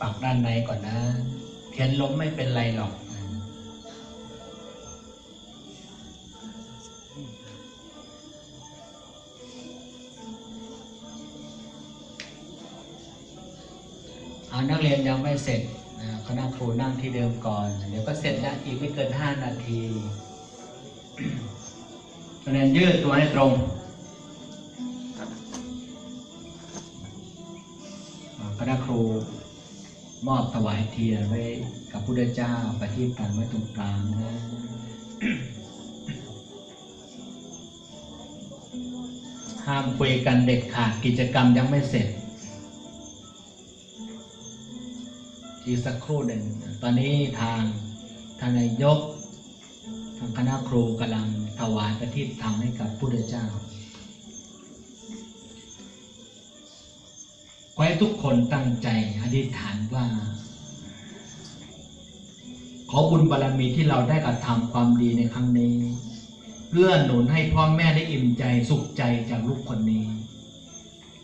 ปักด้านในก่อนนะเทียนล้มไม่เป็นไรหรอกเอานักเรียนยังไม่เสร็จนะคณะครูนั่งที่เดิมก่อน เดี๋ยวก็เสร็จแล้วอีกไม่เกินห้านาทีคะแนนยืดตัวให้ตรงคณะครู มอบถวายเทียนไว้กับพุทธเจ้าประทีปกันไว้ตรงกลางนะห้ามคุยกันเด็ดขาดกิจกรรมยังไม่เสร็จ อีกสักครู่หนึ่ง ตอนนี้ทางทางนายก ทางคณะครูกำลังถวายประทีปธรรมให้กับพุทธเจ้า ให้ทุกคนตั้งใจอธิษฐานว่า ขอบุญบารรมีที่เราได้กระทำความดีในครั้งนี้เพื่อหนุนให้พ่อแม่ได้อิ่มใจสุขใจจากลูกคนนี้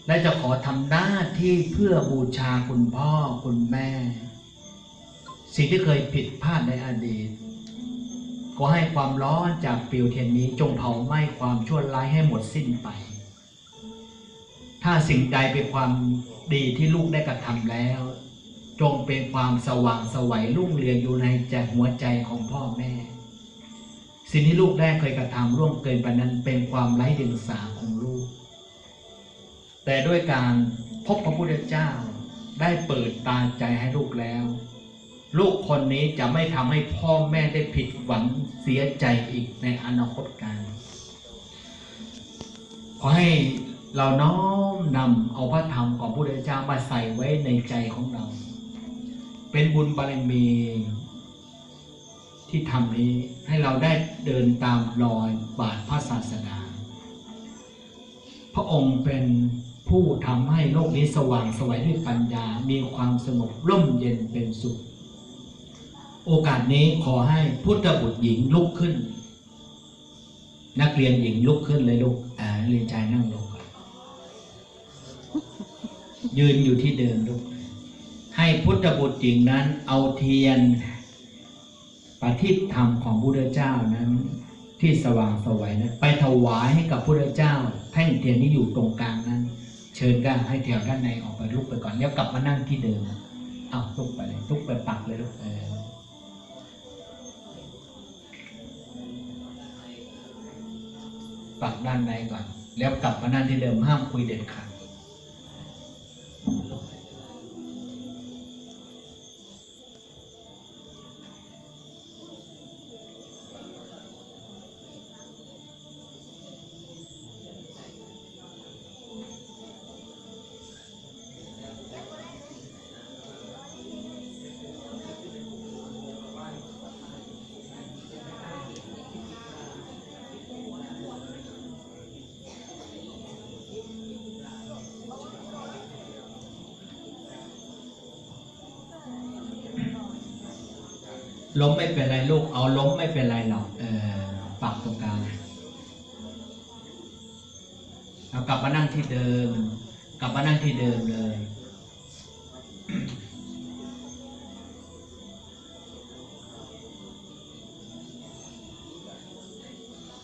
และจะขอทำหน้าที่เพื่อบูชาคุณพ่อคุณแม่ สิ่งที่เคยผิดพลาดในอดีตขอให้ความร้อนจากปิวเทียนนี้จงเผาไหม้ความชั่วร้ายให้หมดสิ้นไป ถ้าสิ่งใดเป็นความดีที่ลูกได้กระทำแล้ว จงเป็นความสว่างสวัยรุ่งเรืองอยู่ในใจหัวใจของพ่อแม่ สิ่งที่ลูกได้เคยกระทำร่วงเกินไปนั้นเป็นความไร้เดียงสาของลูก แต่ด้วยการพบพระพุทธเจ้าได้เปิดตาใจให้ลูกแล้ว ลูกคนนี้จะไม่ทำให้พ่อแม่ได้ผิดหวังเสียใจอีกในอนาคตการขอให้ เราน้อมนำเอาพระธรรมของพระพุทธเจ้ามาใส่ไว้ในใจของเรา เป็นบุญบารมี ที่ทำนี้ให้เราได้เดินตามรอยบาทพระศาสดา พระองค์เป็นผู้ทำให้โลกนี้สว่างสวัยด้วยปัญญา มีความสงบร่มเย็นเป็นสุข โอกาสนี้ขอให้พุทธบุตรหญิงลุกขึ้น นักเรียนหญิงลุกขึ้นเลยลูกนักเรียนชายนั่งลง ยืนอยู่ที่เดิมลูกให้พุทธบุตรหญิงนั้นเอาเทียนปฏิบธรรมของพุทธเจ้านั้น ที่สว่างสวัยนั้น ไปถวายให้กับพุทธเจ้า แท่งเทียนที่อยู่ตรงกลางนั้น เชิญกันให้แถวด้านในออกไปลุกไปก่อนแล้วกลับมานั่งที่เดิมเอาลุกไปเลยลุกไปปักเลยลูกเออปักด้านในก่อน แล้วกลับมานั่งที่เดิมห้ามคุยเด็ดขาด ล้มไม่เป็นไรลูก เอาล้มไม่เป็นไรหรอกเออปักตรงกลางเอากลับมานั่งที่เดิม กลับมานั่งที่เดิมเลย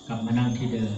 กลับมานั่งที่เดิม